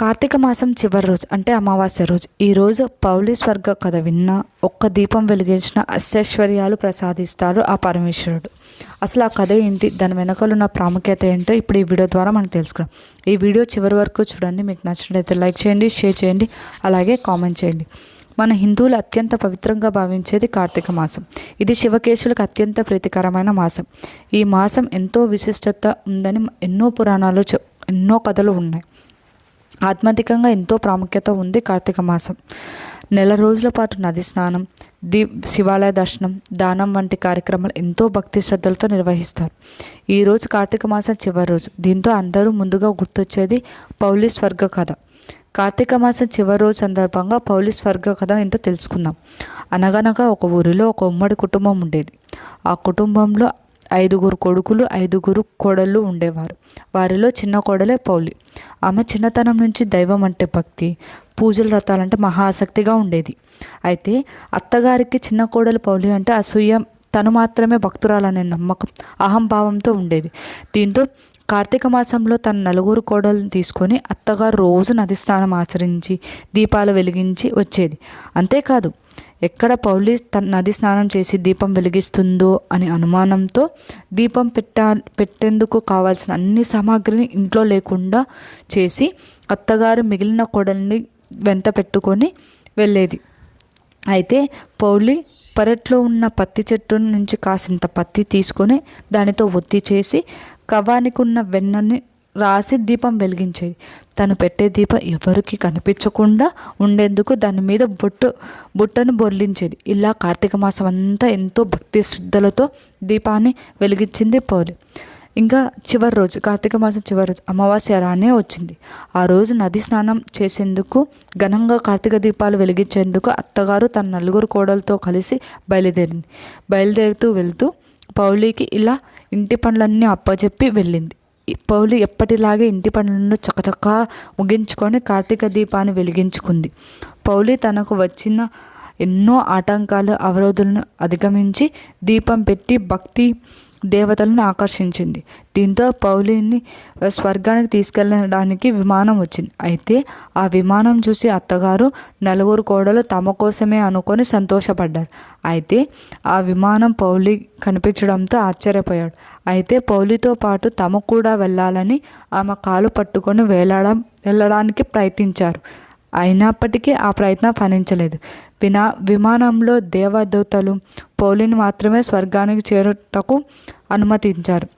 కార్తీక మాసం చివరి రోజు అంటే అమావాస్య రోజు. ఈ రోజు పౌలి స్వర్గ కథ విన్న ఒక్క దీపం వెలిగించిన అష్టైశ్వర్యాలు ప్రసాదిస్తారు ఆ పరమేశ్వరుడు. అసలు ఆ కథ ఏంటి? దాని వెనకాల ఉన్న ప్రాముఖ్యత ఏంటో ఇప్పుడు ఈ వీడియో ద్వారా మనం తెలుసుకున్నాం ఈ వీడియో చివరి వరకు చూడండి. మీకు నచ్చినట్లయితే లైక్ చేయండి షేర్ చేయండి అలాగే కామెంట్ చేయండి. మన హిందువులు అత్యంత పవిత్రంగా భావించేది కార్తీక మాసం. ఇది శివకేశులకు అత్యంత ప్రీతికరమైన మాసం. ఈ మాసం ఎంతో విశిష్టత ఉందని ఎన్నో పురాణాలు చె- ఎన్నో కథలు ఉన్నాయి. ఆధ్యాత్మికంగా ఎంతో ప్రాముఖ్యత ఉంది కార్తీక మాసం. నెల రోజుల పాటు నది స్నానం దీ శివాలయ దర్శనం దానం వంటి కార్యక్రమాలు ఎంతో భక్తి శ్రద్ధలతో నిర్వహిస్తారు. ఈరోజు కార్తీక మాసం చివరి రోజు. దీంతో అందరూ ముందుగా గుర్తొచ్చేది పౌలి స్వర్గ కథ. కార్తీక మాసం చివరి రోజు సందర్భంగా పౌలి స్వర్గ కథ ఎంతో తెలుసుకుందాం. అనగనగా ఒక ఊరిలో ఒక ఉమ్మడి కుటుంబం ఉండేది. ఆ కుటుంబంలో ఐదుగురు కొడుకులు ఐదుగురు కోడళ్ళు ఉండేవారు. వారిలో చిన్న కోడలే పౌలి. ఆమె చిన్నతనం నుంచి దైవం అంటే భక్తి పూజలు వ్రతాలంటే మహా ఆసక్తిగా ఉండేది. అయితే అత్తగారికి చిన్న కోడలు పౌలి అంటే అసూయ తను మాత్రమే భక్తురాలనే నమ్మకం అహంభావంతో ఉండేది. దీంతో కార్తీక మాసంలో తన నలుగురు కోడలను తీసుకొని అత్తగారు రోజు నది స్నానం ఆచరించి దీపాలు వెలిగించి వచ్చేది. అంతేకాదు ఎక్కడ పౌలి తన నది స్నానం చేసి దీపం వెలిగిస్తుందో అనే అనుమానంతో దీపం పెట్టా పెట్టేందుకు కావాల్సిన అన్ని సామాగ్రిని ఇంట్లో లేకుండా చేసి అత్తగారు మిగిలిన కొడల్ని వెంట పెట్టుకొని వెళ్ళేది. అయితే పౌలి పెరట్లో ఉన్న పత్తి చెట్టు నుంచి కాసింత పత్తి తీసుకొని దానితో ఒత్తి చేసి కవానికి ఉన్న వెన్నని రాసి దీపం వెలిగించేది. తను పెట్టే దీపం ఎవరికి కనిపించకుండా ఉండేందుకు దాని మీద బొట్టు బుట్టను బొర్లించేది. ఇలా కార్తీక మాసం అంతా ఎంతో భక్తి శ్రద్ధలతో దీపాన్ని వెలిగించింది పౌలి. ఇంకా చివరి రోజు కార్తీక మాసం చివరి రోజు అమావాస్య రానే వచ్చింది. ఆ రోజు నది స్నానం చేసేందుకు ఘనంగా కార్తీక దీపాలు వెలిగించేందుకు అత్తగారు తన నలుగురు కోడలతో కలిసి బయలుదేరింది. బయలుదేరుతూ వెళ్తూ పౌలికి ఇలా ఇంటి పనులన్నీ అప్పచెప్పి వెళ్ళింది. పౌలి ఎప్పటిలాగే ఇంటి పనులను చకచకా ముగించుకొని కార్తీక దీపాన్ని వెలిగించుకుంది. పౌలి తనకు వచ్చిన ఎన్నో ఆటంకాలు అవరోధులను అధిగమించి దీపం పెట్టి భక్తి దేవతలను ఆకర్షించింది. దీంతో పౌలిని స్వర్గానికి తీసుకెళ్ళడానికి విమానం వచ్చింది. అయితే ఆ విమానం చూసి అత్తగారు నలుగురు కోడలు తమ కోసమే అనుకొని సంతోషపడ్డారు. అయితే ఆ విమానం పౌలి కనిపించడంతో ఆశ్చర్యపోయాడు. అయితే పౌలితో పాటు తమ కూడా వెళ్ళాలని ఆమె కాలు పట్టుకొని వేలాడ వెళ్ళడానికి ప్రయత్నించారు. అయినప్పటికీ ఆ ప్రయత్నం ఫలించలేదు. వినా విమానంలో దేవదూతలు పౌలిని మాత్రమే స్వర్గానికి చేరుటకు అనుమతించారు.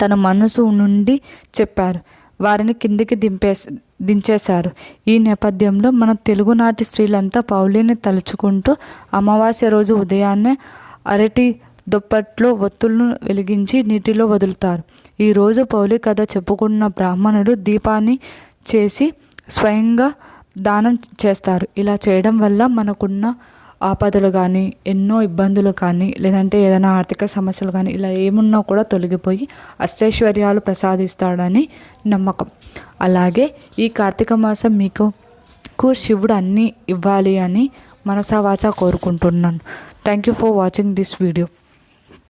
తన మనసు నుండి చెప్పారు. వారిని కిందికి దింపేసి దించేశారు. ఈ నేపథ్యంలో మన తెలుగునాటి స్త్రీలంతా పౌలిని తలుచుకుంటూ అమావాస్య రోజు ఉదయాన్నే అరటి దుప్పట్లో ఒత్తులను వెలిగించి నీటిలో వదులుతారు. ఈరోజు పౌలి కథ చెప్పుకున్న బ్రాహ్మణుడు దీపాన్ని చేసి స్వయంగా దానం చేస్తారు. ఇలా చేయడం వల్ల మనకున్న ఆపదలు కానీ ఎన్నో ఇబ్బందులు కానీ లేదంటే ఏదైనా ఆర్థిక సమస్యలు కానీ ఇలా ఏమున్నా కూడా తొలగిపోయి అష్టైశ్వర్యాలు ప్రసాదిస్తాడని నమ్మకం. అలాగే ఈ కార్తీక మాసం మీకు శివుడు అన్నీ ఇవ్వాలి అని మనసావాచ కోరుకుంటున్నాను. Thank you for watching this video